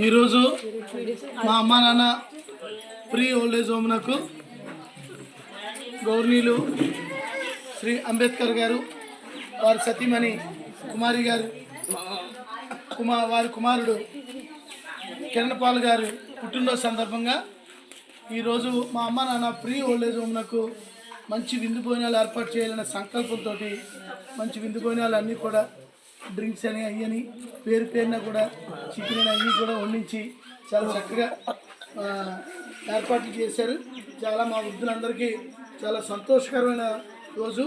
ఈరోజు మా అమ్మ నాన్న ఫ్రీ ఓల్డేజ్ హోమ్నకు గౌర్నీలు శ్రీ అంబేద్కర్ గారు వారి సతీమణి కుమారి గారు కుమా వారి కుమారుడు కిరణపాల్ గారు పుట్టినరోజు సందర్భంగా ఈరోజు మా అమ్మ నాన్న ఫ్రీ ఓల్డేజ్ హోమ్నకు మంచి విందు భోజనాలు ఏర్పాటు చేయాలనే సంకల్పంతో మంచి విందు భోజనాలు అన్నీ కూడా డ్రింక్స్ అని అయ్యని పేరు పేరున కూడా చికెన్ అని కూడా వండించి చాలా చక్కగా ఏర్పాట్లు చేశారు. చాలా మా వృద్ధులందరికీ చాలా సంతోషకరమైన రోజు.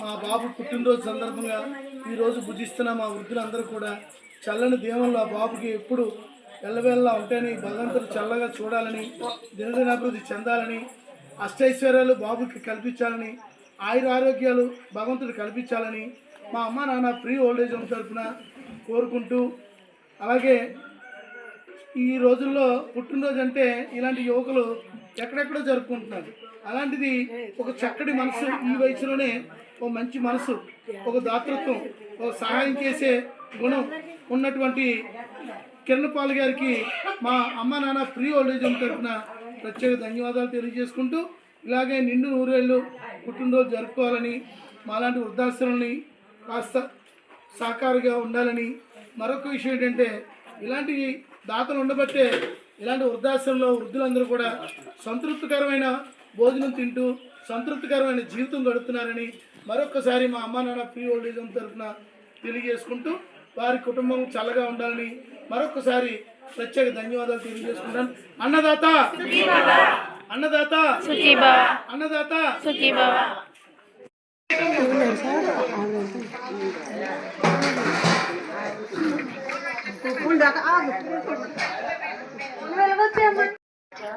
మా బాబు పుట్టినరోజు సందర్భంగా ఈరోజు భుజిస్తున్న మా వృద్ధులందరూ కూడా చల్లని దీవంలో ఆ బాబుకి ఎప్పుడు ఎల్లవేళ్ళ ఉంటేనే భగవంతుడు చల్లగా చూడాలని దినదినాభివృద్ధి చెందాలని అష్టైశ్వర్యాలు బాబుకి కల్పించాలని ఆయుర ఆరోగ్యాలు భగవంతుడు కల్పించాలని మా అమ్మ నాన్న ఫ్రీ ఓల్డేజ్ హోమ్ తరఫున కోరుకుంటూ అలాగే ఈ రోజుల్లో పుట్టినరోజు అంటే ఇలాంటి యువకులు ఎక్కడెక్కడో జరుపుకుంటున్నారు. అలాంటిది ఒక చక్కటి మనసు ఈ వయసులోనే ఒక మంచి మనసు ఒక దాతృత్వం ఒక సహాయం చేసే గుణం ఉన్నటువంటి కిరణ్ పాల్ గారికి మా అమ్మ నాన్న ఫ్రీ ఓల్డేజ్ హోమ్ తరఫున ప్రత్యేక ధన్యవాదాలు తెలియజేసుకుంటూ ఇలాగే నిండు నూరేళ్ళు పుట్టినరోజు జరుపుకోవాలని మాలాంటి వృద్ధాశ్రమాలని కాస్త సాకారుగా ఉండాలని మరొక విషయం ఏంటంటే ఇలాంటి దాతలు ఉండబట్టే ఇలాంటి వృద్ధాశ్రమంలో వృద్ధులందరూ కూడా సంతృప్తికరమైన భోజనం తింటూ సంతృప్తికరమైన జీవితం గడుపుతున్నారని మరొకసారి మా అమ్మ నాన్న ఫ్రీ ఓల్డేజ్ హోమ్ తరఫున తెలియజేసుకుంటూ వారి కుటుంబం చల్లగా ఉండాలని మరొకసారి ప్రత్యేక ధన్యవాదాలు తెలియజేసుకుంటాను. అన్నదాత! అన్నదాత! అన్నదాత!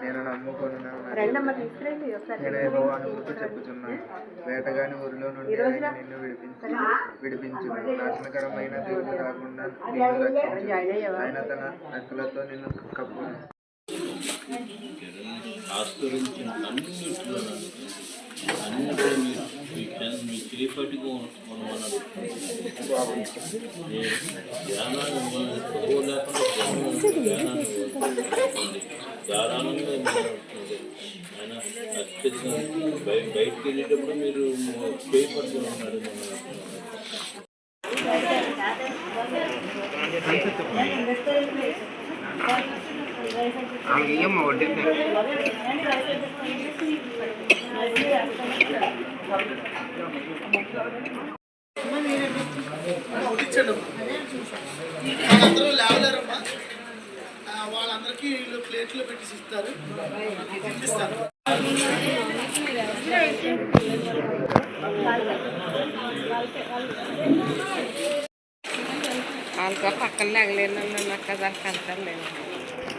నేను నమ్ముకున్న నేను యెహోవాను గుర్తు చెప్పుచున్నాను వేటగాని ఊరిలో నుండి నిన్ను విడిపించి విడిపించు నాశనకరమైన దేవుడు రాకుండా నిన్ను రక్షించు ఆయన తన రెక్కలతో నిన్ను కప్పును. ఆస్కరించిన అన్నిట్లో అన్నిట్లో మీ కెన్- మీ చేపట్టుకు మనమన్నాడు ధ్యానాన్ని చదువు లేకుండా ధ్యానాన్ని ధారాళంగా ఆయన అత్యధికంగా బయ వెళ్ళేటప్పుడు మీరు చేయి ఉన్నారు మన మన వడ్డీ వాళ్ళందరూ లేవలేరమ్మా వాళ్ళందరికీ వీళ్ళు ప్లేట్లో పెట్టి ఇస్తారు ఇస్తారు వాళ్ళతో పక్కన లేగలేను నాకు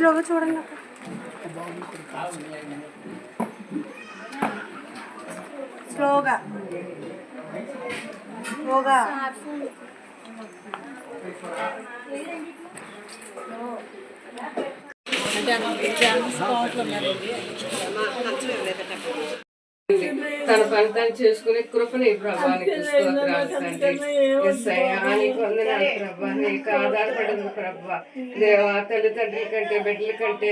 జీలోగా చూడండి అక్క స్లోగా స్లోగా తన పని తను చేసుకునే కృపని ప్రభానికి వందనాలు ప్రభా. నీకు ఆధారపడింది ప్రభా. దేవా తల్లిదండ్రుల కంటే బిడ్డల కంటే